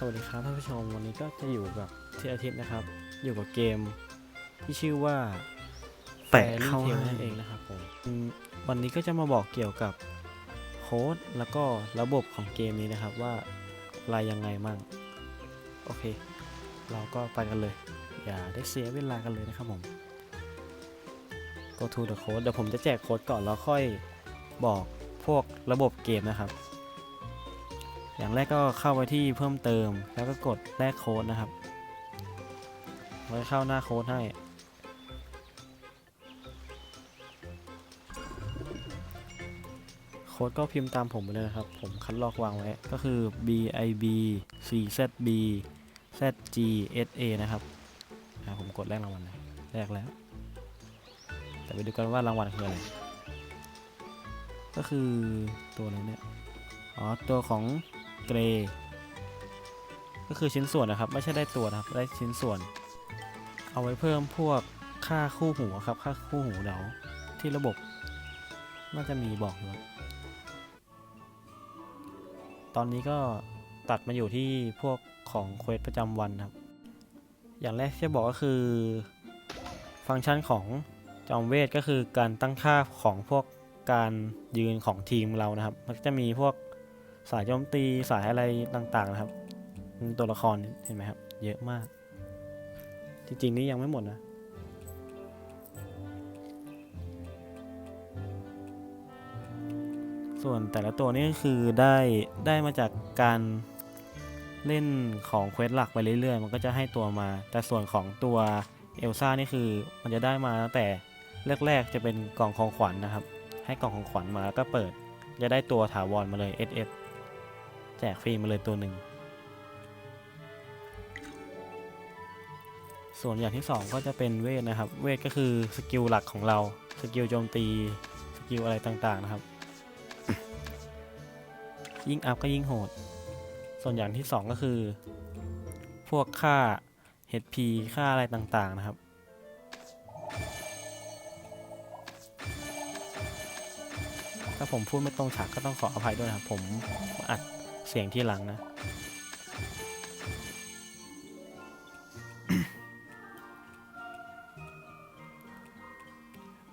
สวัสดีครับท่านผู้ชมวันนี้ก็จะอยู่กับทีอาทิตย์นะครับ อยู่กับเกมที่ชื่อว่าแปะเข้าเทลให้นั่นเองนะครับผมอืมวันนี้ก็จะมาบอกเกี่ยวกับโค้ดแล้วก็ระบบของเกมนี้นะครับว่าอะไรยังไงมั่งโอเค เราก็ไปกันเลย อย่าได้เสียเวลากันเลยนะครับผม go to the code เดี๋ยวผมจะแจกโค้ดก่อนแล้วค่อยบอกพวกระบบเกมนะครับ อย่างแรกก็เข้าไปที่เพิ่มเติม แล้วก็กดแลกโค้ดนะครับไว้เข้าหน้าโค้ดให้ โค้ดก็พิมพ์ตามผมไปเลยนะครับ ผมคัดลอกวางไว้ ก็คือ b i b c z b z g s a นะครับ ผมกดแลกรางวัลเลยแลกแล้ว แต่ไปดูกันว่ารางวัลคืออะไร ก็คือตัวนี้เนี่ย อ๋อ ตัวของ เกรก็คือชิ้นส่วนนะครับ ไม่ใช่ได้ตัวนะครับ ได้ชิ้นส่วน เอาไว้เพิ่มพวกค่าคู่หูครับ ค่าคู่หูเดาที่ระบบน่าจะมีบอกอยู่ตอนนี้ก็ตัดมาอยู่ที่พวกของเควสประจำวันครับ อย่างแรกที่จะบอกก็คือ ฟังก์ชันของจอมเวทก็คือการตั้งค่าของพวกการยืนของทีมเรานะครับ มันจะมีพวก สายโจมตีสายอะไรต่างๆนะครับ ตัวละครเห็นไหมครับ เยอะมาก จริงๆนี่ยังไม่หมดนะส่วนแต่ละตัวนี่ก็คือได้ได้มาจากการเล่นของเควสหลักไปเรื่อยๆ มันก็จะให้ตัวมา แต่ส่วนของตัวเอลซ่านี่คือมันจะได้มาตั้งแต่แรกๆจะเป็นกล่องของขวัญนะครับ ให้กล่องของขวัญมาแล้วก็เปิด จะได้ตัวถาวรมาเลย SF แจกฟรีมาเลยตัวหนึ่ง ส่วนอย่างที่ 2 ก็จะเป็นเวทนะครับ เวทก็คือสกิลหลักของเรา สกิลโจมตี สกิลอะไรต่างๆนะครับ ยิ่งอัพก็ยิ่งโหด ส่วนอย่างที่ 2 ก็คือ พวกค่า HP ค่าอะไรต่างๆนะครับถ้าผมพูดไม่ตรงฉากก็ต้องขออภัยด้วยนะครับผมอัด เสียงที่หลังนะ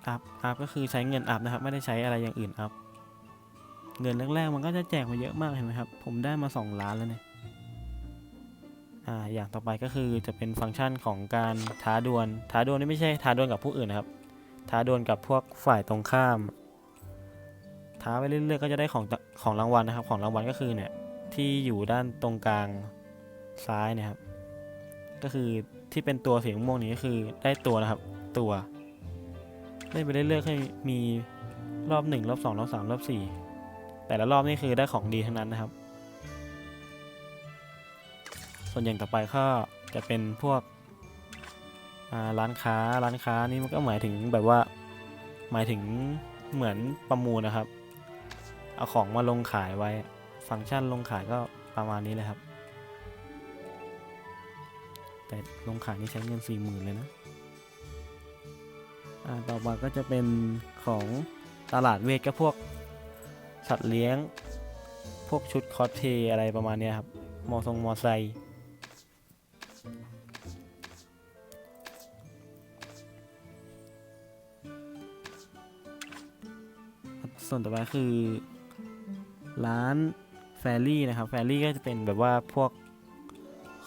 อัพ อัพก็คือใช้เงินอัพนะครับ ไม่ได้ใช้อะไรอย่างอื่นอัพ เงินแรกๆมันก็จะแจกมาเยอะมากเห็นไหมครับ ผมได้มา 2 ล้านแล้วเนี่ย อ่า อย่างต่อไปก็คือจะเป็นฟังก์ชันของการท้าดวล ท้าดวลนี่ไม่ใช่ท้าดวลกับผู้อื่นนะครับ ท้าดวลกับพวกฝ่ายตรงข้ามท้าไปเรื่อยๆก็จะได้ของตของรางวัลนะครับ ของรางวัลก็คือเนี่ย ที่อยู่ด้านตรงกลางซ้ายเนะครับ ก็คือที่เป็นตัวสีม่วงนี้ก็คือได้ตัวนะครับ ตัวเล่นไปเรื่อยๆก็มีรอบหนึ่งรอบสองรอบสามรอบสี่แต่ละรอบนี่คือได้ของดีทั้งนั้นนะครับ ส่วนอย่างต่อไปก็จะเป็นพวกร้านค้าร้านค้านี่มันก็หมายถึงแบบว่า หมายถึงเหมือนประมูลนะครับ เอาของมาลงขายไว้ ฟังก์ชันลงขายก็ประมาณนี้เลยครับ แต่ลงขายนี่ใช้เงินสี่หมื่นเลยนะอ่าต่อมาก็จะเป็นของตลาดเวทก็พวกสัตว์เลี้ยง พวกชุดคอสเพย์อะไรประมาณนี้ครับ มอทรงมอไซค์ส่วนต่อไปคือ ร้าน รี่นะครับแฟรี่ก็จะเป็นแบบว่าพวก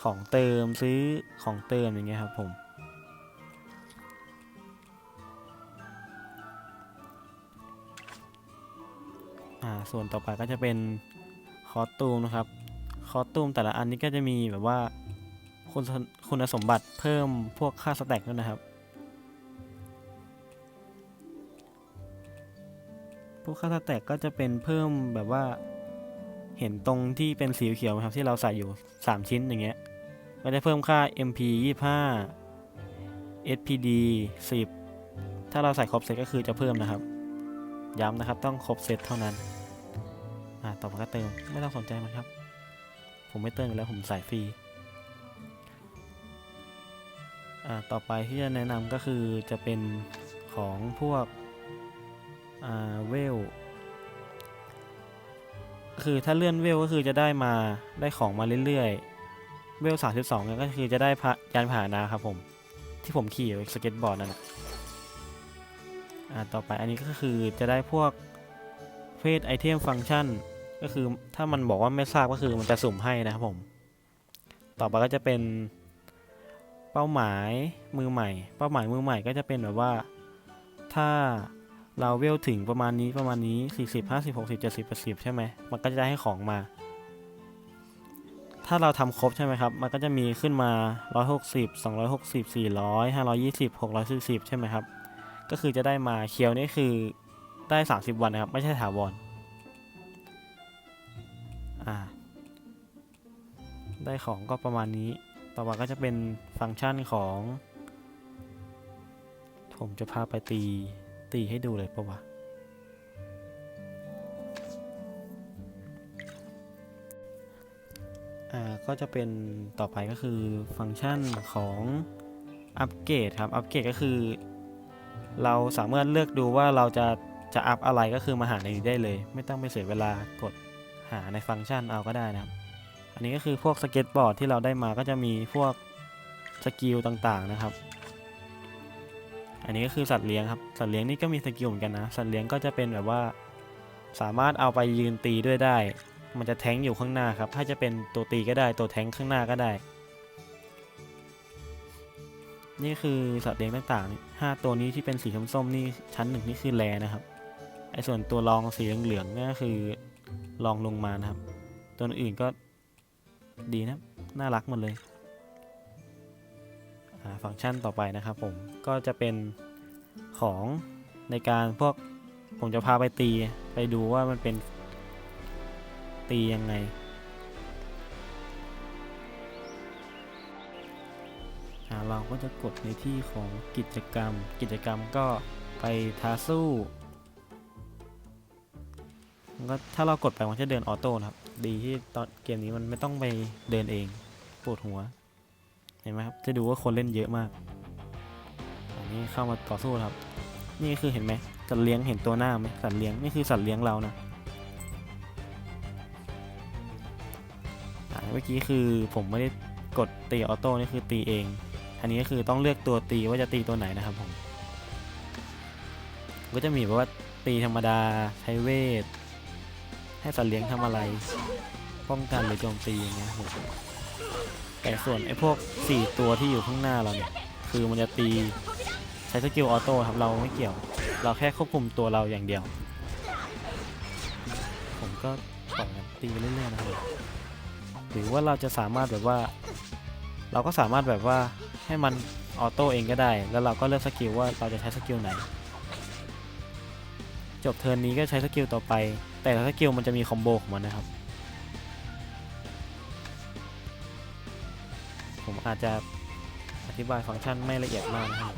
ของเติมซื้อของเติมอย่างเงี้ยครับผมอ่าส่วนต่อไปก็จะเป็นคอสตูมนะครับคอสตูมแต่ละอันนี้ก็จะมีแบบว่าคุณคุณสมบัติเพิ่มพวกค่าสแต็กด้วยนะครับ พวกค่าสแต็กก็จะเป็นเพิ่มแบบว่า เห็นตรงที่เป็นสีเขียวไหมครับที่เราใส่อยู่ 3 ชิ้นอย่างเงี้ยก็จะเพิ่มค่า MP 25 SPD 10 ถ้าเราใส่ครบเซตก็คือจะเพิ่มนะครับ ย้ำนะครับต้องครบเซตเท่านั้น อ่าต่อมาก็เติมไม่ต้องสนใจมันครับ ผมไม่เติมแล้วผมใส่ฟรีอ่าต่อไปที่จะแนะนำก็คือจะเป็นของพวกอ่าเวล คือถ้าเลื่อนเวลก็คือจะได้มาได้ของมาเรื่อยๆ เวลสามสิบสองก็คือจะได้พะยานพานะครับผม ที่ผมขี่สเก็ตบอร์ดนั่นแหละอ่าต่อไปอันนี้ก็คือจะได้พวกเฟสไอเทมฟังก์ชันก็คือถ้ามันบอกว่าไม่ทราบก็คือมันจะสุ่มให้นะครับผม ต่อไปก็จะเป็นเป้าหมายมือใหม่ เป้าหมายมือใหม่ก็จะเป็นแบบว่าถ้า เราเวลถึงประมาณนี้ประมาณนี้ 40 50 60 70 80 ใช่ไหม มันก็จะได้ให้ของมา ถ้าเราทำครบใช่ไหมครับ มันก็จะมีขึ้นมา 160 260 400 520 640 ใช่ไหมครับ ก็คือจะได้มาเคียวนี่คือได้ 30 วันนะครับ ไม่ใช่ถาวร อ่า ได้ของก็ประมาณนี้ ต่อมาก็จะเป็นฟังก์ชันของ ผมจะพาไปตี ตีให้ดูเลยปะวะ อ่า ก็จะเป็นต่อไปก็คือฟังก์ชันของอัปเกรดครับ อัปเกรดก็คือ เราสามารถเลือกดูว่าเราจะจะอัพอะไรก็คือมาหาในนี้ได้เลย ไม่ต้องไปเสียเวลากดหาในฟังก์ชันเอาก็ได้นะครับ อันนี้ก็คือพวกสเก็ตบอร์ดที่เราได้มาก็จะมีพวกสกิลต่างๆนะครับ อันนี้ก็คือสัตว์เลี้ยงครับสัตว์เลี้ยงนี่ก็มีสกิลเหมือนกันนะสัตว์เลี้ยงก็จะเป็นแบบว่าสามารถเอาไปยืนตีด้วยได้ มันจะแทงอยู่ข้างหน้าครับ ถ้าจะเป็นตัวตีก็ได้ตัวแทงข้างหน้าก็ได้ นี่คือสัตว์เลี้ยงต่างๆห้าตัวนี้ที่เป็นสีส้มๆนี่ชั้นหนึ่งนี่คือแรนะครับไอ้ส่วนตัวรองสีเหลืองๆนี่ก็คือรองลงมานะครับ ตัวอื่นก็ดีนะ น่ารักหมดเลย ฟังก์ชันต่อไปนะครับผมก็จะเป็นของในการพวกผมจะพาไปตีไปดูว่ามันเป็นตียังไง เราก็จะกดในที่ของกิจกรรม กิจกรรมก็ไปท้าสู้ก็ถ้าเรากดไปมันจะเดินออโต้นะครับ ดีที่ตอนเกมนี้มันไม่ต้องไปเดินเองปวดหัว เห็นไหมครับ จะดูว่าคนเล่นเยอะมาก อันนี้เข้ามาต่อสู้ครับ นี่คือเห็นไหมสัตว์เลี้ยงเห็นตัวหน้าไหมสัตว์เลี้ยงนี่คือสัตว์เลี้ยงเรานะอ่เมื่อกี้คือผมไม่ได้กดตีออโต้นี่คือตีเอง อันนี้ก็คือต้องเลือกตัวตีว่าจะตีตัวไหนนะครับผม ก็จะมีแบบว่าตีธรรมดาใช้เวท ให้สัตว์เลี้ยงทำอะไร ป้องกันหรือโจมตีอย่างเงี้ยผม แต่ส่วนไอ้พวก 4 ตัวที่อยู่ข้างหน้าเราเนี่ย คือมันจะตีใช้สกิลออโต้ครับเราไม่เกี่ยว เราแค่ควบคุมตัวเราอย่างเดียว ผมก็ปล่อยตีไปเรื่อยๆนะครับหรือว่าเราจะสามารถแบบว่า เราก็สามารถแบบว่าให้มันออโต้เองก็ได้ แล้วเราก็เลือกสกิลว่าเราจะใช้สกิลไหน จบเทิร์นนี้ก็ใช้สกิลต่อไป แต่ละสกิลมันจะมีคอมโบของมันนะครับ อาจจะอธิบายฟังก์ชันไม่ละเอียดมากนะครับ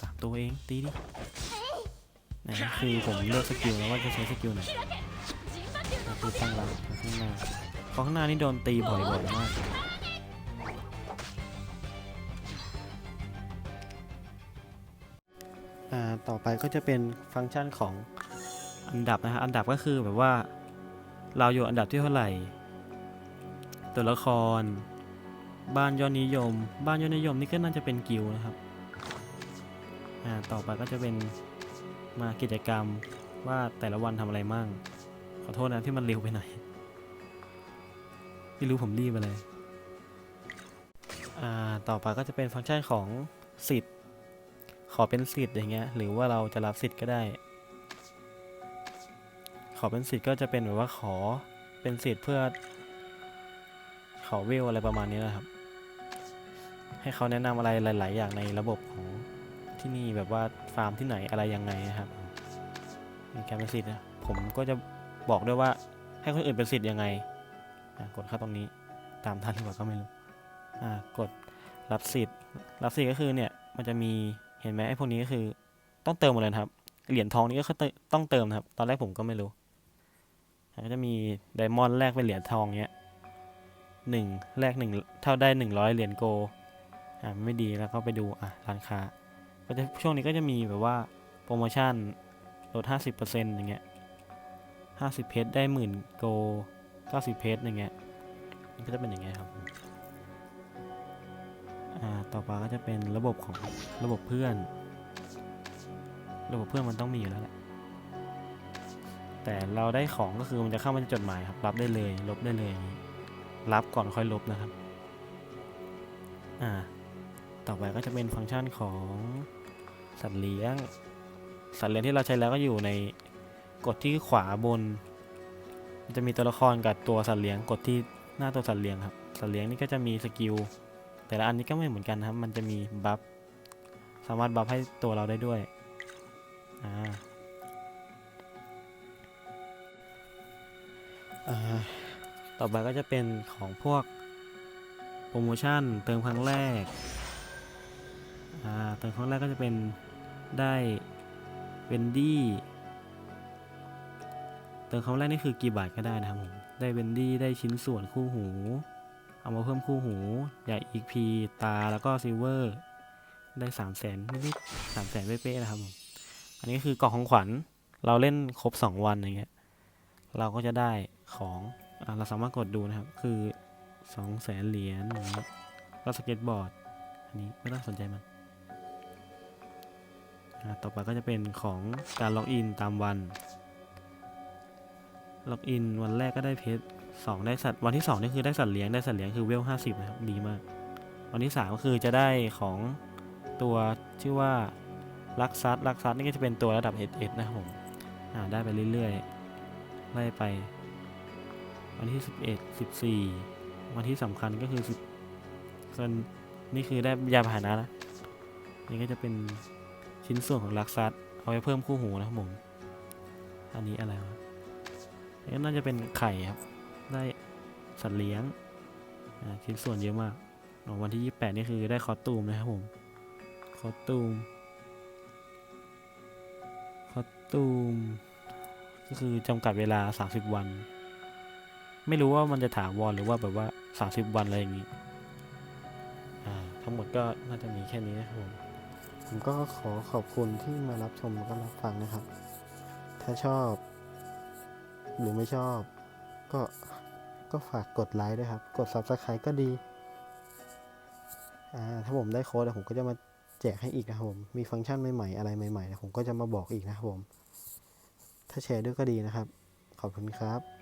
สามตัวเองตีดิไหนคือผมเลือกสกิลแล้วว่าจะใช้สกิลไหนนี่คือตั้งรับข้างหน้าเพราะข้างหน้านี่โดนตีบ่อยๆมากอ่าต่อไปก็จะเป็นฟังก์ชันของอันดับนะฮะ อันดับก็คือแบบว่าเราอยู่อันดับที่เท่าไหร่ ตัวละคร บ้านยอดนิยม บ้านยอดนิยมนี่ก็น่าจะเป็นกิลนะครับอ่าต่อไปก็จะเป็นมากิจกรรมว่าแต่ละวันทำอะไรมั่ง ขอโทษนะที่มันเร็วไปหน่อย ไม่รู้ผมรีบไปเลยอ่าต่อไปก็จะเป็นฟังก์ชันของสิทธิ์ ขอเป็นสิทธิ์อย่างเงี้ย หรือว่าเราจะรับสิทธิ์ก็ได้ ขอเป็นสิทธิ์ก็จะเป็นแบบว่าขอเป็นสิทธิ์เพื่อ ขอเวลอะไรประมาณนี้นะครับ ให้เขาแนะนำอะไรหลาย ๆ อย่างในระบบของที่นี่แบบว่าฟาร์มที่ไหนอะไรยังไงนะครับในการเป็นสิทธิ์นะผมก็จะบอกด้วยว่าให้คนอื่นเป็นสิทธิ์ยังไง กดเข้าตรงนี้ตามทันหรือเปล่าก็ไม่รู้อ่ากดรับสิทธิ์รับสิทธิ์ก็คือเนี่ยมันจะมีเห็นไหมไอ้พวกนี้ก็คือต้องเติมหมดเลยครับเหรียญทองนี้ก็ต้องเติมครับ ตอนแรกผมก็ไม่รู้ก็จะมีไดมอนด์แลกเป็นเหรียญทองเนี้ยหนึ่งแลกหนึ่งเท่าได้หนึ่งร้อยเหรียญโกอ่าไม่ดีแล้วก็ไปดูอะร้านค้าก็จะช่วงนี้ก็จะมีแบบว่าโปรโมชั่นลดห้าสิบเปอร์เซ็นต์อย่างเงี้ยห้าสิบเพชรได้หมื่นโก เก้าสิบเพชรอย่างเงี้ยมันก็จะเป็นอย่างเงี้ยครับอ่าต่อไปก็จะเป็นระบบของระบบเพื่อน ระบบเพื่อนมันต้องมีอยู่แล้วแหละแต่เราได้ของก็คือมันจะเข้ามาในจดหมายครับรับได้เลย ลบได้เลยรับก่อนค่อยลบนะครับอ่าต่อไปก็จะเป็นฟังก์ชันของสัตว์เลี้ยง สัตว์เลี้ยงที่เราใช้แล้วก็อยู่ในกดที่ขวาบน จะมีตัวละครกับตัวสัตว์เลี้ยงกดที่หน้าตัวสัตว์เลี้ยงครับ สัตว์เลี้ยงนี่ก็จะมีสกิลแต่ละอันนี้ก็ไม่เหมือนกันครับ มันจะมีบัฟสามารถบัฟให้ตัวเราได้ด้วยอ่าต่อไปก็จะเป็นของพวกโปรโมชั่นเติมครั้งแรกอ่าเติมครั้งแรกก็จะเป็นได้เวนดี้ ติมครั้งแรกนี่คือกี่บาทก็ได้นะครับผม ได้เวนดี้ได้ชิ้นส่วนคู่หู เอามาเพิ่มคู่หูใหญ่อีกพีตาแล้วก็ซิลเวอร์ ได้สามแสนนิดๆสามแสนเป๊ะๆนะครับผม อันนี้คือกล่องของขวัญ เราเล่นครบสองวันอย่างเงี้ย เราก็จะได้ของอเราสามารถกดดูนะครับ คือสองแสนเหรียญอย่างเงี้ยก็สเก็ตบอร์ด อันนี้ไม่ต้องสนใจมันต่อไปก็จะเป็นของการล็อกอินตามวัน ล็อกอินวันแรกก็ได้เพชรสองได้สัตว์วันที่สองนี่คือได้สัตว์เลี้ยงได้สัตว์เลี้ยงคือเวลห้าสิบนะครับดีมาก วันที่สามก็คือจะได้ของตัวชื่อว่าลักซัสลักซัสนี่ก็จะเป็นตัวระดับ SS นะครับผมอ่าได้ไปเรื่อยๆไล่ไป วันที่สิบเอ็ดสิบสี่วันที่สำคัญก็คือสิบส่วนนี่คือได้ยาพาหนะนะนี่ก็จะเป็นชิ้นส่วนของลักซัสเอาไว้เพิ่มคู่หูนะครับผมอันนี้อะไรวะ นนี้น่าจะเป็นไข่ครับ ได้สัตว์เลี้ยงอ่าชิ้นส่วนเยอะมากวันที่ 28 นี่คือได้คอตูมนะครับผม คอตูม คอตูม ก็คือจำกัดเวลา 30 วัน ไม่รู้ว่ามันจะถาวรหรือว่าแบบว่า 30 วันอะไรอย่างนี้อ่าทั้งหมดก็น่าจะมีแค่นี้นะครับผมผมก็ขอขอบคุณที่มารับชมแล้วก็รับฟังนะครับ ถ้าชอบ หรือไม่ชอบ ก็ก็ฝากกดไลค์ด้วยครับ กด Subscribe ก็ดีอ่าถ้าผมได้โค้ดเดี๋ยวผมก็จะมาแจกให้อีกนะครับผม มีฟังก์ชันใหม่ๆ อะไรใหม่ๆเดี๋ยวผมก็จะมาบอกอีกนะครับผม ถ้าแชร์ด้วยก็ดีนะครับ ขอบคุณครับ